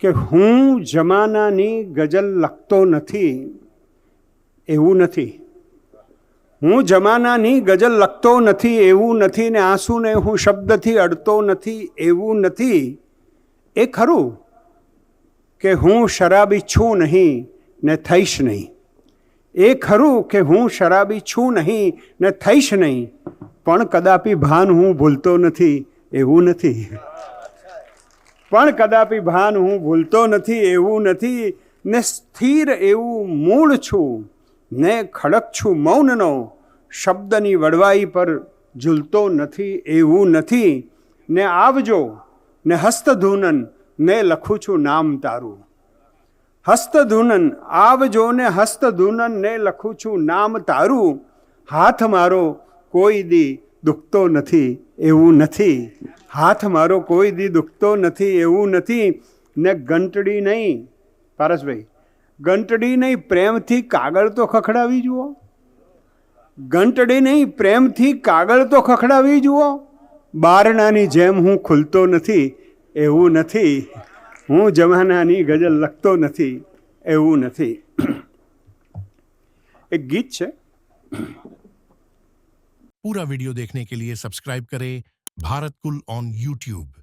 કે હું જમાનાની ગઝલ લખતો નથી, એવું નથી. હું જમાનાની ગઝલ લખતો નથી, એવું નથી ને આંસુને હું શબ્દથી અડતો નથી, એવું નથી. એ ખરું કે હું શરાબી છું નહીં ને થઈશ નહીં. એ ખરું કે હું શરાબી છું નહીં ને થઈશ નહીં, પણ કદાપી ભાન હું ભૂલતો નથી, એવું નથી. પણ કદાપી ભાન હું ભૂલતો નથી, એવું નથી, ને સ્થિર એવું મૂળ છું, ને ખડક છું મૌનનો, શબ્દની વડવાઈ પર ઝૂલતો નથી, એવું નથી, ને આવજો, ને હસ્તધૂનન, ને લખું છું નામ તારું. હસ્તધૂનન, આવજો ને હસ્તધૂનન, ને લખું છું નામ તારું. હાથ મારો, કોઈ દી દુખતો નથી, એવું નથી. હાથ મારો કોઈ દી દુખતો નથી, એવું નથી. ને ઘંટડી નહીં. પારસભાઈ, ઘંટડી નહીં, પ્રેમથી કાગળ તો ખખડાવી જુઓ. ઘંટડી નહીં, પ્રેમથી કાગળ તો ખખડાવી જુઓ. બારણાની જેમ હું ખુલતો નથી, એવું નથી. હું જમાનાની ગઝલ લખતો નથી, એવું નથી. એક ગીત છે. पूरा वीडियो देखने के लिए सब्सक्राइब करें भारत कुल ऑन यूट्यूब